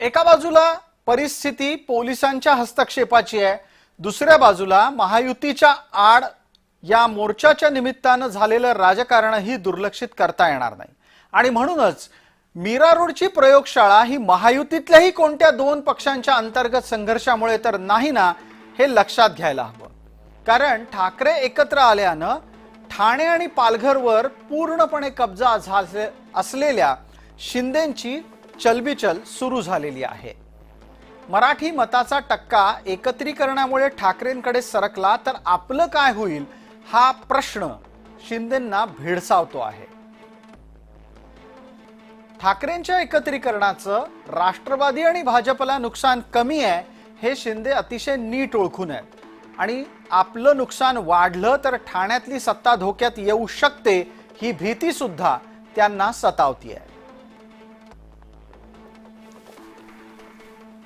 एका बाजूला परिस्थिती पोलिसांच्या हस्तक्षेपाची आहे दुसऱ्या बाजूला महायुतीच्या आड या मोर्चाच्या निमित्तानं झालेलं राजकारणही दुर्लक्षित करता येणार नाही. आणि म्हणूनच मीरा रोडची प्रयोगशाळा ही महायुतीतल्याही कोणत्या दोन पक्षांच्या अंतर्गत संघर्षामुळे तर नाही ना हे लक्षात घ्यायला हवं. कारण ठाकरे एकत्र आल्यानं ठाणे आणि पालघरवर पूर्णपणे कब्जा झाले असलेल्या शिंदेची चलबिचल सुरू झालेली आहे. मराठी मताचा टक्का एकत्रीकरणामुळे ठाकरेंकडे सरकला तर आपलं काय होईल हा प्रश्न शिंदेंना भेडसावतो आहे. ठाकरेंच्या एकत्रीकरणाचं राष्ट्रवादी आणि भाजपला नुकसान कमी आहे हे शिंदे अतिशय नीट ओळखून आहेत. आणि आपलं नुकसान वाढलं तर ठाण्यातली सत्ता धोक्यात येऊ शकते ही भीती सुद्धा त्यांना सतावती आहे